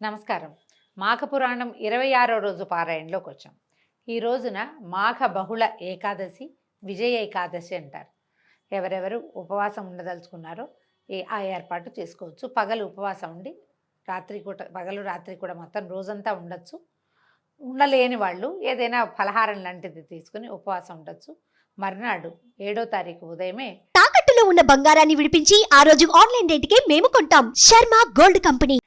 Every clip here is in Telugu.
నమస్కారం. మాఘ పురాణం ఇరవై ఆరో రోజు పారాయణలోకి వచ్చాం ఈ రోజున మాఘ బహుళ ఏకాదశి విజయ ఏకాదశి అంటారు. ఎవరెవరు ఉపవాసం ఉండదలుచుకున్నారో ఏ ఆ ఏర్పాటు చేసుకోవచ్చు. పగలు ఉపవాసం ఉండి రాత్రి కూడా పగలు రాత్రి కూడా మొత్తం రోజంతా ఉండొచ్చు. ఉండలేని వాళ్ళు ఏదైనా ఫలహారం లాంటిది తీసుకుని ఉపవాసం ఉండొచ్చు. మర్నాడు ఏడో తారీఖు ఉదయమే తాకట్టులో ఉన్న బంగారాన్ని విడిపించి ఆ రోజు ఆన్లైన్ రేటుకే మేము కొంటాం. Sharma gold company.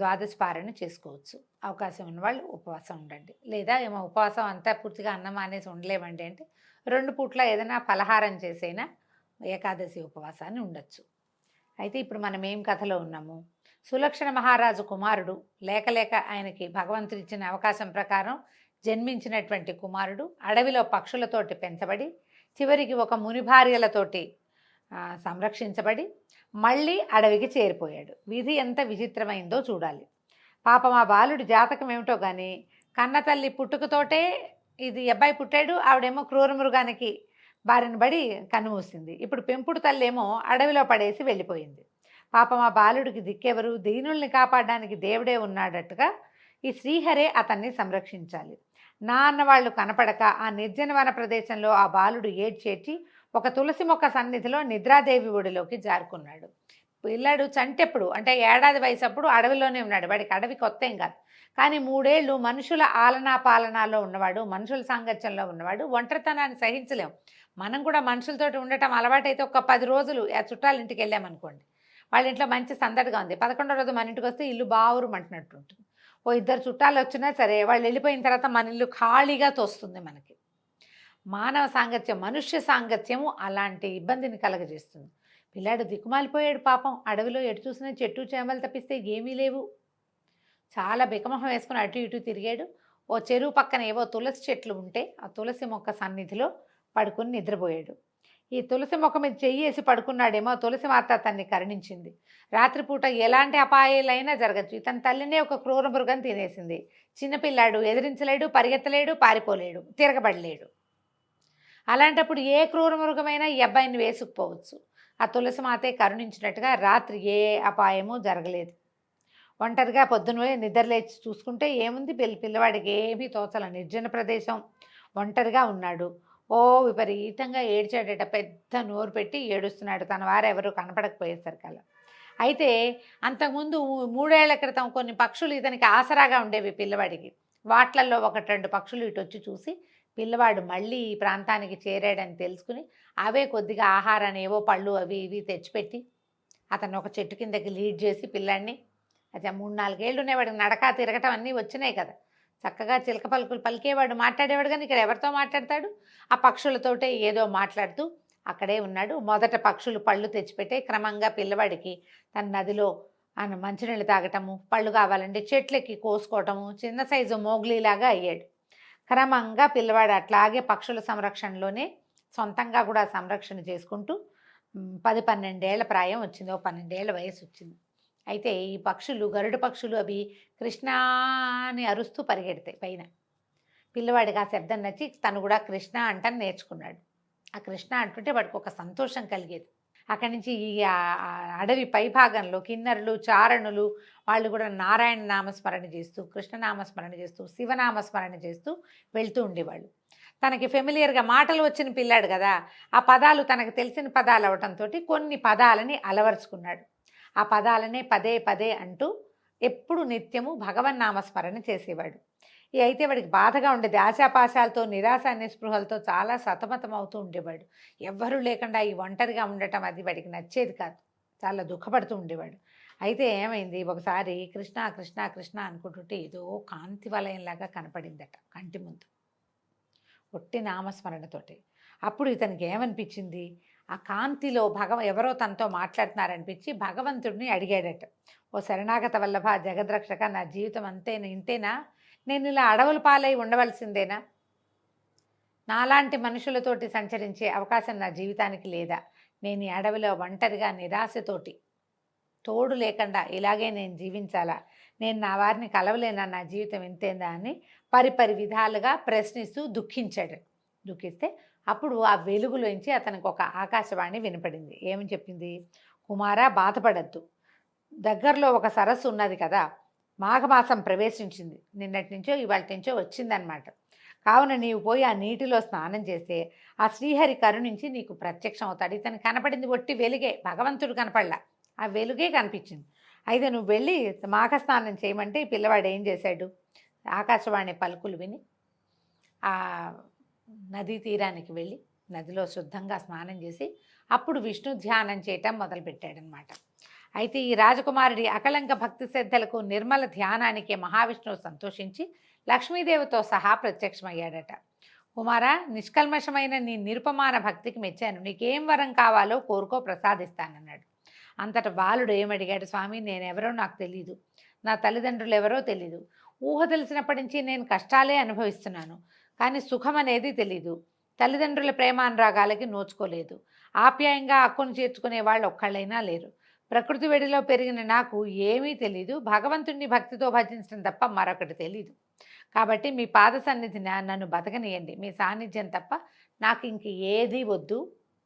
ద్వాదశ పారణ చేసుకోవచ్చు. అవకాశం ఉన్న వాళ్ళు ఉపవాసం ఉండండి. లేదా ఏమో ఉపవాసం అంతా పూర్తిగా అన్నం అనేసి ఉండలేమండి అంటే రెండు పూట్ల ఏదైనా పలహారం చేసైనా ఏకాదశి ఉపవాసాన్ని ఉండొచ్చు. అయితే ఇప్పుడు మనం ఏం కథలో ఉన్నాము? సులక్షణ మహారాజు కుమారుడు లేక లేక ఆయనకి భగవంతుడు ఇచ్చిన అవకాశం ప్రకారం జన్మించినటువంటి కుమారుడు అడవిలో పక్షులతోటి పెంచబడి చివరికి ఒక ముని భార్యలతోటి సంరక్షించబడి మళ్ళీ అడవికి చేరిపోయాడు. విధి ఎంత విచిత్రమైందో చూడాలి. పాపం ఆ బాలుడి జాతకం ఏమిటో కానీ కన్నతల్లి పుట్టుకతోటే ఇది అబ్బాయి పుట్టాడు ఆవిడేమో క్రూర మృగానికి బారిన పడి కన్నుమూసింది ఇప్పుడు పెంపుడు తల్లేమో అడవిలో పడేసి వెళ్ళిపోయింది. పాపం ఆ బాలుడికి దిక్కెవరు? దీనుల్ని కాపాడడానికి దేవుడే ఉన్నాడట్టుగా ఈ శ్రీహరే అతన్ని సంరక్షించాలి. నా అన్న వాళ్ళు కనపడక ఆ నిర్జన వన ప్రదేశంలో ఆ బాలుడు ఏడ్చేటి ఒక తులసి మొక్క సన్నిధిలో నిద్రాదేవి ఒడిలోకి జారుకున్నాడు. పిల్లాడు చంటెప్పుడు అంటే ఏడాది వయసు అప్పుడు అడవిలోనే ఉన్నాడు. వాడికి అడవి కొత్త ఏం కాదు. కానీ మూడేళ్ళు మనుషుల ఆలనా పాలనాలో ఉన్నవాడు మనుషుల సాంగత్యంలో ఉన్నవాడు ఒంటరితనాన్ని సహించలేం. మనం కూడా మనుషులతోటి ఉండటం అలవాటైతే ఒక పది రోజులు ఆ చుట్టాల ఇంటికి వెళ్ళామనుకోండి. వాళ్ళ ఇంట్లో మంచి సందడిగా ఉంది. పదకొండో రోజు మన ఇంటికి వస్తే ఇల్లు బావురు అంటున్నట్టు ఉంటుంది ఓ ఇద్దరు చుట్టాలు వచ్చినా సరే వాళ్ళు వెళ్ళిపోయిన తర్వాత మన ఇల్లు ఖాళీగా తోస్తుంది మనకి. మానవ సాంగత్యం మనుష్య సాంగత్యము అలాంటి ఇబ్బందిని కలగజేస్తుంది. పిల్లాడు దిక్కుమాలిపోయాడు పాపం. అడవిలో ఎటు చూసినా చెట్టు చేమలు తప్పిస్తే ఏమీ లేవు. చాలా బికమహం వేసుకుని అటు ఇటు తిరిగాడు. ఓ చెరువు పక్కన ఏవో తులసి చెట్లు ఉంటే ఆ తులసి మొక్క సన్నిధిలో పడుకుని నిద్రపోయాడు. ఈ తులసి మొక్క మీద చెయ్యేసి పడుకున్నాడేమో తులసి మాత అతన్ని కరుణించింది. రాత్రిపూట ఎలాంటి అపాయాలైనా జరగచ్చు. ఇతని తల్లినే ఒక క్రూర మృగం తినేసింది. చిన్నపిల్లాడు ఎదిరించలేడు పరిగెత్తలేడు పారిపోలేడు తిరగబడలేడు. అలాంటప్పుడు ఏ క్రూర మృగమైనా ఈ అబ్బాయిని వేసుకుపోవచ్చు. ఆ తులసి మాతే కరుణించినట్టుగా రాత్రి ఏ అపాయము జరగలేదు. ఒంటరిగా పొద్దున నిద్రలేచి చూసుకుంటే ఏముంది? పిల్ల పిల్లవాడికి ఏమీ తోచల నిర్జన ప్రదేశం. ఒంటరిగా ఉన్నాడు. ఓ విపరీతంగా ఏడ్చాడట పెద్ద నోరు పెట్టి ఏడుస్తున్నాడు. తన వారెవరూ కనపడకపోయేసరికి అలా అయితే అంతకుముందు మూడేళ్ళ క్రితం కొన్ని పక్షులు ఇతనికి ఆసరాగా ఉండేవి పిల్లవాడికి. వాట్లల్లో ఒకటి రెండు పక్షులు ఇటు వచ్చి చూసి పిల్లవాడు మళ్ళీ ఈ ప్రాంతానికి చేరాడని తెలుసుకుని అవే కొద్దిగా ఆహారాన్ని ఏవో పళ్ళు అవి ఇవి తెచ్చిపెట్టి అతను ఒక చెట్టు కిందకి లీడ్ చేసి పిల్లాడిని అయితే మూడు నాలుగేళ్ళు వాడికి నడక తిరగటం అన్నీ వచ్చినాయి కదా. చక్కగా చిలక పలుకులు పలికేవాడు మాట్లాడేవాడు కానీ ఇక్కడ ఎవరితో మాట్లాడతాడు? ఆ పక్షులతోటే ఏదో మాట్లాడుతూ అక్కడే ఉన్నాడు. మొదట పక్షులు పళ్ళు తెచ్చిపెట్టే క్రమంగా పిల్లవాడికి తన నదిలో ఆయన మంచినీళ్ళు తాగటము పళ్ళు కావాలంటే చెట్లెక్కి కోసుకోవటము చిన్న సైజు మోగ్లీలాగా అయ్యాడు. క్రమంగా పిల్లవాడు అట్లాగే పక్షుల సంరక్షణలోనే సొంతంగా కూడా సంరక్షణ చేసుకుంటూ పది పన్నెండేళ్ళ ప్రాయం వచ్చింది ఓ పన్నెండేళ్ళ వయసు వచ్చింది. అయితే ఈ పక్షులు గరుడ పక్షులు అవి కృష్ణ అని అరుస్తూ పరిగెడతాయి పైన. పిల్లవాడికి ఆ శబ్దం నచ్చి తను కూడా కృష్ణ అంటని నేర్చుకున్నాడు. ఆ కృష్ణ అంటుంటే వాడికి ఒక సంతోషం కలిగేది. అక్కడి నుంచి ఈ అడవి పైభాగంలో కిన్నరులు చారణులు వాళ్ళు కూడా నారాయణ నామస్మరణ చేస్తూ కృష్ణ నామస్మరణ చేస్తూ శివనామస్మరణ చేస్తూ వెళ్తూ ఉండేవాళ్ళు. తనకి ఫెమిలియర్గా మాటలు వచ్చిన పిల్లాడు కదా ఆ పదాలు తనకు తెలిసిన పదాలు అవటంతో కొన్ని పదాలని అలవరుచుకున్నాడు. ఆ పదాలనే పదే పదే అంటూ ఎప్పుడు నిత్యము భగవన్ నామస్మరణ చేసేవాడు. ఈ అయితే వాడికి బాధగా ఉండేది. ఆశాపాశాలతో నిరాశ నిస్పృహలతో చాలా సతమతం అవుతూ ఉండేవాడు. ఎవ్వరూ లేకుండా ఈ ఒంటరిగా ఉండటం అది వాడికి నచ్చేది కాదు. చాలా దుఃఖపడుతూ ఉండేవాడు. అయితే ఏమైంది? ఒకసారి కృష్ణ కృష్ణ కృష్ణ అనుకుంటుంటే ఏదో కాంతి వలయంలాగా కనపడిందట కంటి ముందు. ఒట్టి నామస్మరణతోటి. అప్పుడు ఇతనికి ఏమనిపించింది? ఆ కాంతిలో భగవ ఎవరో తనతో మాట్లాడుతున్నారనిపించి భగవంతుడిని అడిగాడట. ఓ శరణాగత వల్లభ జగద్రక్షక నా జీవితం అంతేనా ఇంతేనా? నేను ఇలా అడవుల పాలై ఉండవలసిందేనా? నాలాంటి మనుషులతోటి సంచరించే అవకాశం నా జీవితానికి లేదా? నేను ఈ అడవిలో ఒంటరిగా నిరాశతోటి తోడు లేకుండా ఇలాగే నేను జీవించాలా? నేను నా వారిని కలవలేనా? నా జీవితం ఇంతేందా అని పరిపరి విధాలుగా ప్రశ్నిస్తూ దుఃఖించాడు. దుఃఖిస్తే అప్పుడు ఆ వెలుగులోంచి అతనికి ఒక ఆకాశవాణి వినపడింది. ఏమని చెప్పింది? కుమారా బాధపడద్దు. దగ్గరలో ఒక సరస్సు ఉన్నది కదా మాఘమాసం ప్రవేశించింది. నిన్నటి నుంచో ఇవాళ నుంచో వచ్చిందనమాట కావున నీవు పోయి ఆ నీటిలో స్నానం చేస్తే ఆ శ్రీహరి కరుణించి నీకు ప్రత్యక్షం అవుతాడు. ఇతను కనపడింది ఒట్టి వెలుగే భగవంతుడు కనపడలా. ఆ వెలుగే కనిపించింది. అయితే నువ్వు వెళ్ళి మాఘ స్నానం చేయమంటే ఈ పిల్లవాడు ఏం చేశాడు? ఆకాశవాణి పలుకులు విని ఆ నదీ తీరానికి వెళ్ళి నదిలో శుద్ధంగా స్నానం చేసి అప్పుడు విష్ణు ధ్యానం చేయటం మొదలుపెట్టాడనమాట అయితే ఈ రాజకుమారుడి అకలంక భక్తి శ్రద్ధలకు నిర్మల ధ్యానానికి మహావిష్ణువు సంతోషించి లక్ష్మీదేవితో సహా ప్రత్యక్షమయ్యాడట. కుమారా నిష్కల్మషమైన నీ నిరుపమాన భక్తికి మెచ్చాను. నీకేం వరం కావాలో కోరుకో ప్రసాదిస్తానన్నాడు. అంతట బాలుడు ఏమడిగాడు స్వామి నేనెవరో నాకు తెలీదు. నా తల్లిదండ్రులు ఎవరో తెలీదు. ఊహ తెలిసినప్పటి నుంచి నేను కష్టాలే అనుభవిస్తున్నాను. కానీ సుఖం అనేది తెలీదు. తల్లిదండ్రుల ప్రేమానురాగాలకి నోచుకోలేదు. ఆప్యాయంగా అక్కును చేర్చుకునే వాళ్ళు ఒక్కళ్ళైనా లేరు. ప్రకృతి వెడిలో పెరిగిన నాకు ఏమీ తెలీదు. భగవంతుణ్ణి భక్తితో భజించడం తప్ప మరొకటి తెలీదు. కాబట్టి మీ పాద సన్నిధిని నన్ను బతకనియండి. మీ సాన్నిధ్యం తప్ప నాకు ఇంక ఏది వద్దు.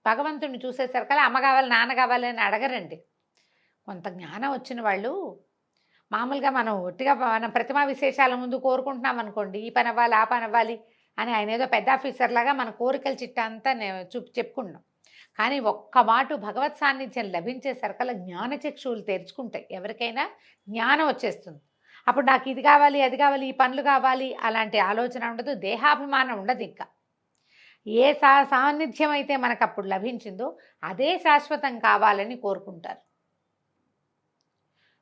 భగవంతుణ్ణి చూసేసరికల్లా అమ్మ కావాలి నాన్న కావాలి అని అడగరండి. కొంత జ్ఞానం వచ్చిన వాళ్ళు మామూలుగా మనం ఒట్టిగా మనం ప్రతిమా విశేషాల ముందు కోరుకుంటున్నాం అనుకోండి. ఈ పని అవ్వాలి ఆ పని అవ్వాలి అని ఆయన ఏదో పెద్ద ఆఫీసర్ లాగా మన కోరికల చిట్టా అంతా నేను చూ చెప్పుకుంటున్నాం. కానీ ఒక్క మాటు భగవత్ సాన్నిధ్యం లభించేసరికల్లా జ్ఞానచక్షువులు తెరుచుకుంటాయి. ఎవరికైనా జ్ఞానం వచ్చేస్తుంది. అప్పుడు నాకు ఇది కావాలి అది కావాలి ఈ పనులు కావాలి అలాంటి ఆలోచన ఉండదు దేహాభిమానం ఉండదు ఇంకా. ఏ సా సాన్నిధ్యం అయితే మనకు అప్పుడు లభించిందో అదే శాశ్వతం కావాలని కోరుకుంటారు.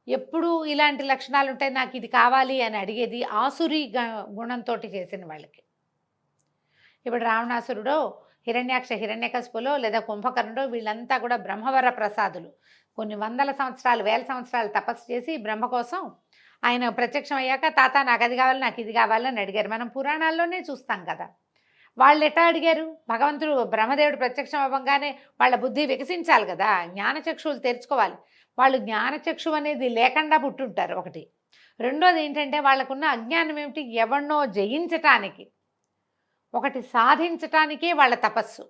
ఎప్పుడు ఇలాంటి లక్షణాలు ఉంటాయి నాకు ఇది కావాలి అని అడిగేది ఆసురి గుణంతో చేసిన వాళ్ళకి. ఇప్పుడు రావణాసురుడు హిరణ్యాక్ష హిరణ్యకశిపులో లేదా కుంభకర్ణుడు వీళ్ళంతా కూడా బ్రహ్మవర ప్రసాదులు. కొన్ని వందల సంవత్సరాలు వేల సంవత్సరాలు తపస్సు చేసి బ్రహ్మ కోసం ఆయన ప్రత్యక్షం అయ్యాక తాత నాకు అది కావాలి నాకు ఇది కావాలని అడిగారు. మనం పురాణాల్లోనే చూస్తాం కదా. వాళ్ళు ఎట్లా అడిగారు? భగవంతుడు బ్రహ్మదేవుడు ప్రత్యక్షం అవ్వగానే వాళ్ళ బుద్ధి వికసించాలి కదా. జ్ఞానచక్షువులు తెరుచుకోవాలి. వాళ్ళు జ్ఞానచక్షు అనేది లేకుండా పుట్టుంటారు ఒకటి. రెండోది ఏంటంటే వాళ్ళకున్న అజ్ఞానం ఏమిటి? ఎవరినో జయించటానికి. ఒకటి సాధించటానికే వాళ్ళ తపస్సు.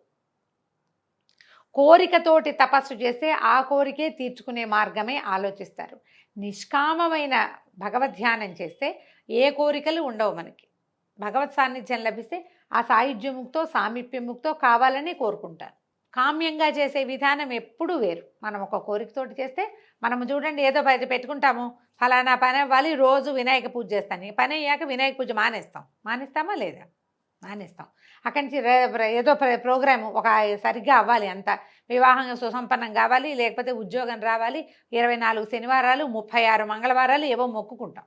కోరికతోటి తపస్సు చేస్తే ఆ కోరికే తీర్చుకునే మార్గమే ఆలోచిస్తారు. నిష్కామమైన భగవద్ధ్యానం చేస్తే ఏ కోరికలు ఉండవు మనకి. భగవత్ సాన్నిధ్యం లభిస్తే ఆ సాయుధ్యముక్తో సామీప్యముక్తో కావాలని కోరుకుంటారు. కామ్యంగా చేసే విధానం ఎప్పుడూ వేరు. మనం ఒక కోరికతోటి చేస్తే మనం చూడండి ఏదో పది పెట్టుకుంటాము. ఫలానా పని అవ్వాలి రోజు వినాయక పూజ చేస్తాను ఈ పని అయ్యాక వినాయక పూజ మానేస్తాం. మానేస్తామా లేదా? మానేస్తాం. అక్కడి నుంచి ఏదో ప్ర- ప్రోగ్రాము ఒక సరిగ్గా అవ్వాలి అంత. వివాహం సుసంపన్నం కావాలి లేకపోతే ఉద్యోగం రావాలి ఇరవై నాలుగు శనివారాలు ముప్పై ఆరు మంగళవారాలు ఏవో మొక్కుకుంటాం.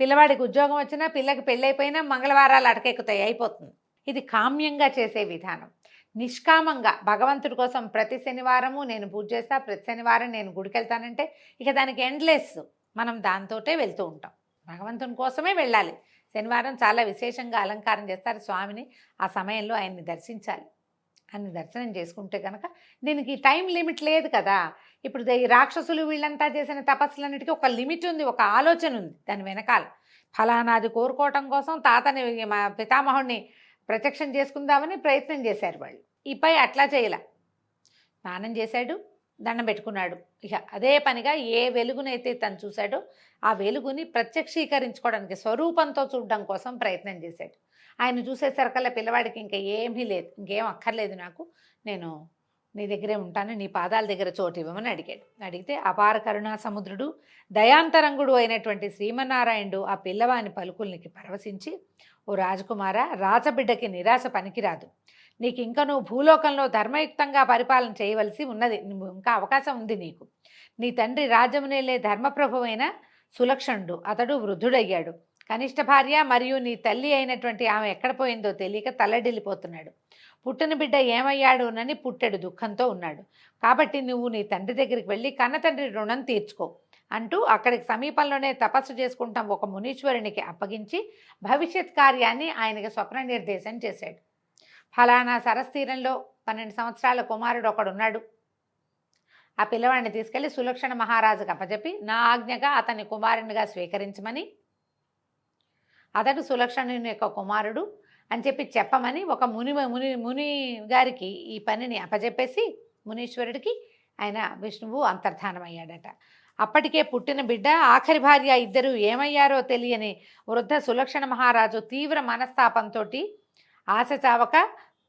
పిల్లవాడికి ఉద్యోగం వచ్చినా పిల్లకి పెళ్ళైపోయినా మంగళవారాలు అటకెక్కుతాయి అయిపోతుంది. ఇది కామ్యంగా చేసే విధానం. నిష్కామంగా భగవంతుడి కోసం ప్రతి శనివారము నేను పూజ చేస్తా ప్రతి శనివారం నేను గుడికి వెళ్తానంటే ఇక దానికి ఎండ్లెస్ మనం దాంతోటే వెళ్తూ ఉంటాం. భగవంతుని కోసమే వెళ్ళాలి. శనివారం చాలా విశేషంగా అలంకారం చేస్తారు స్వామిని. ఆ సమయంలో ఆయన్ని దర్శించాలి. ఆయన్ని దర్శనం చేసుకుంటే కనుక దీనికి టైం లిమిట్ లేదు కదా. ఇప్పుడు ఈ రాక్షసులు వీళ్ళంతా చేసిన తపస్సులన్నిటికీ ఒక లిమిట్ ఉంది ఒక ఆలోచన ఉంది దాని వెనకాల. ఫలానాది కోరుకోవటం కోసం తాతని మా పితామహుడిని ప్రత్యక్షం చేసుకుందామని ప్రయత్నం చేశారు వాళ్ళు. ఈపై అట్లా చేయలే. స్నానం చేశాడు. దండం పెట్టుకున్నాడు. ఇక అదే పనిగా ఏ వెలుగునైతే తను చూశాడో ఆ వెలుగుని ప్రత్యక్షీకరించుకోవడానికి స్వరూపంతో చూడడం కోసం ప్రయత్నం చేశాడు. ఆయన చూసేసరికల్లా పిల్లవాడికి ఇంకా ఏమీ లేదు ఇంకేం అక్కర్లేదు నాకు. నేను నీ దగ్గరే ఉంటాను నీ పాదాల దగ్గర చోటు ఇవ్వమని అడిగాడు. అడిగితే అపార కరుణా సముద్రుడు దయాంతరంగుడు అయినటువంటి శ్రీమన్నారాయణుడు ఆ పిల్లవాని పలుకుల్నికి పరవశించి ఓ రాజకుమార రాజబిడ్డకి నిరాశ పనికిరాదు. నీకు ఇంకా నువ్వు భూలోకంలో ధర్మయుక్తంగా పరిపాలన చేయవలసి ఉన్నది. ఇంకా అవకాశం ఉంది నీకు. నీ తండ్రి రాజమునేలే ధర్మప్రభువైన సులక్షణుడు. అతడు వృద్ధుడయ్యాడు. కనిష్ట భార్య మరియు నీ తల్లి అయినటువంటి ఆమె ఎక్కడ పోయిందో తెలియక తల్లడిల్లిపోతున్నాడు. పుట్టిన బిడ్డ ఏమయ్యాడునని పుట్టెడు దుఃఖంతో ఉన్నాడు. కాబట్టి నువ్వు నీ తండ్రి దగ్గరికి వెళ్ళి కన్న తండ్రి రుణం తీర్చుకో అంటూ అక్కడికి సమీపంలోనే తపస్సు చేసుకుంటాం ఒక మునీశ్వరునికి అప్పగించి భవిష్యత్ కార్యాన్ని ఆయనకి స్వప్న నిర్దేశం చేశాడు. ఫలానా సరస్తీరంలో పన్నెండు సంవత్సరాల కుమారుడు ఒకడున్నాడు. ఆ పిల్లవాడిని తీసుకెళ్ళి సులక్షణ మహారాజుకు అప్పచెప్పి నా ఆజ్ఞగా అతని కుమారునిగా స్వీకరించమని అతడు సులక్షణుని యొక్క కుమారుడు అని చెప్పి చెప్పమని ఒక ముని ముని ముని గారికి ఈ పనిని అప్పచెప్పేసి మునీశ్వరుడికి ఆయన విష్ణువు అంతర్ధానం అయ్యాడట అప్పటికే పుట్టిన బిడ్డ ఆఖరి భార్య ఇద్దరు ఏమయ్యారో తెలియని వృద్ధ సులక్షణ మహారాజు తీవ్ర మనస్తాపంతో ఆశ చావక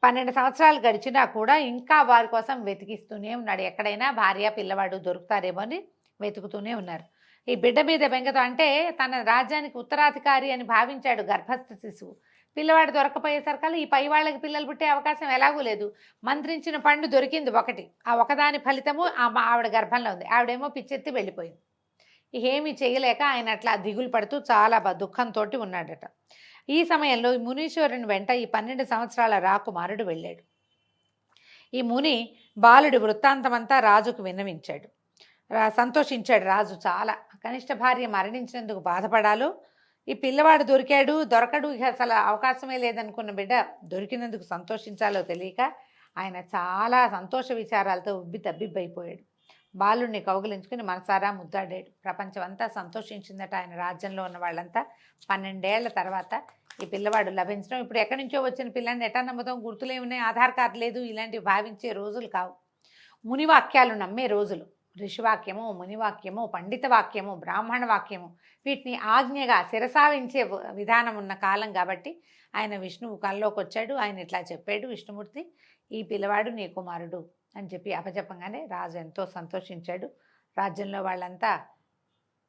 పన్నెండు సంవత్సరాలు గడిచినా కూడా ఇంకా వారి కోసం వెతికిస్తూనే ఉన్నాడు. ఎక్కడైనా భార్య పిల్లవాడు దొరుకుతారేమో అని వెతుకుతూనే ఉన్నారు. ఈ బిడ్డ మీద బెంగతో అంటే తన రాజ్యానికి ఉత్తరాధికారి అని భావించాడు గర్భస్థ శిశువు. పిల్లవాడు దొరకపోయేసరికల్లా ఈ పై వాళ్ళకి పిల్లలు పుట్టే అవకాశం ఎలాగూ లేదు. మంత్రించిన పండు దొరికింది ఒకటి. ఆ ఒకదాని ఫలితము ఆ మా ఆవిడ గర్భంలో ఉంది. ఆవిడేమో పిచ్చెత్తి వెళ్ళిపోయింది. ఏమీ చేయలేక ఆయన అట్లా దిగులు పడుతూ చాలా దుఃఖంతో ఉన్నాడట. ఈ సమయంలో ఈ మునీశ్వరుని వెంట ఈ పన్నెండు సంవత్సరాల రాకుమారుడు వెళ్ళాడు. ఈ ముని బాలుడి వృత్తాంతమంతా రాజుకు విన్నవించాడు. రా సంతోషించాడు రాజు చాలా. కనిష్ట భార్య మరణించినందుకు బాధపడాలో ఈ పిల్లవాడు దొరికాడు దొరకడు ఇక అసలు అవకాశమే లేదనుకున్న బిడ్డ దొరికినందుకు సంతోషించాలో తెలియక ఆయన చాలా సంతోష విచారాలతో ఉబ్బి తబ్బిబ్బైపోయాడు. బాలుడిని కౌగిలించుకుని మనసారా ముద్దాడాడు. ప్రపంచం అంతా సంతోషించిందట ఆయన రాజ్యంలో ఉన్న వాళ్ళంతా. పన్నెండేళ్ళ తర్వాత ఈ పిల్లవాడు లభించడం. ఇప్పుడు ఎక్కడి నుంచో వచ్చిన పిల్లాన్ని ఎటా నమ్ముతాం? గుర్తులేమున్నాయి? ఆధార్ కార్డు లేదు. ఇలాంటివి భావించే రోజులు కావు. మునివాక్యాలు నమ్మే రోజులు. ఋషివాక్యము మునివాక్యము పండిత వాక్యము బ్రాహ్మణ వాక్యము వీటిని ఆజ్ఞగా శిరసావించే విధానం ఉన్న కాలం కాబట్టి ఆయన విష్ణువు కల్లోకి వచ్చాడు ఆయన ఇట్లా చెప్పాడు విష్ణుమూర్తి. ఈ పిల్లవాడు నీ కుమారుడు. అని చెప్పి అపజపంగానే రాజు ఎంతో సంతోషించాడు. రాజ్యంలో వాళ్ళంతా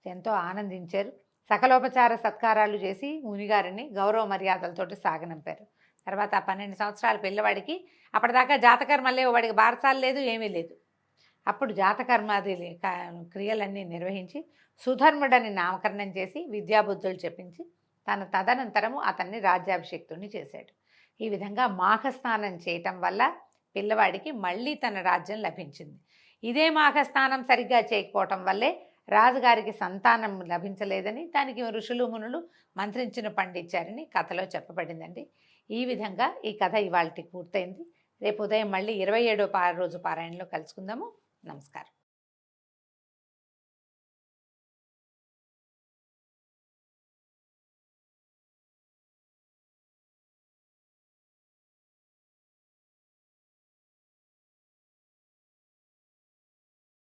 ఎంతో ఆనందించారు. సకలోపచార సత్కారాలు చేసి మునిగారిని గౌరవ మర్యాదలతోటి సాగనంపారు. తర్వాత పన్నెండు సంవత్సరాల పిల్లవాడికి అప్పటిదాకా జాతకర్మ లేవు వాడికి బారసాలు లేదు ఏమీ లేదు. అప్పుడు జాతకర్మాది క్రియలన్నీ నిర్వహించి సుధర్ముడని నామకరణం చేసి విద్యాబుద్ధులు చెప్పించి తన తదనంతరము అతన్ని రాజ్యాభిషేక్తుని చేశాడు. ఈ విధంగా మాఘస్నానం చేయటం వల్ల పిల్లవాడికి మళ్ళీ తన రాజ్యం లభించింది. ఇదే మాఘస్థానం సరిగ్గా చేయకపోవటం వల్లే రాజుగారికి సంతానం లభించలేదని దానికి ఋషులు మునులు మంత్రించిన పండించారని కథలో చెప్పబడిందండి. ఈ విధంగా ఈ కథ ఇవాళకి పూర్తయింది. రేపు ఉదయం మళ్ళీ ఇరవై ఏడో పా రోజు పారాయణలో కలుసుకుందాము. నమస్కారం.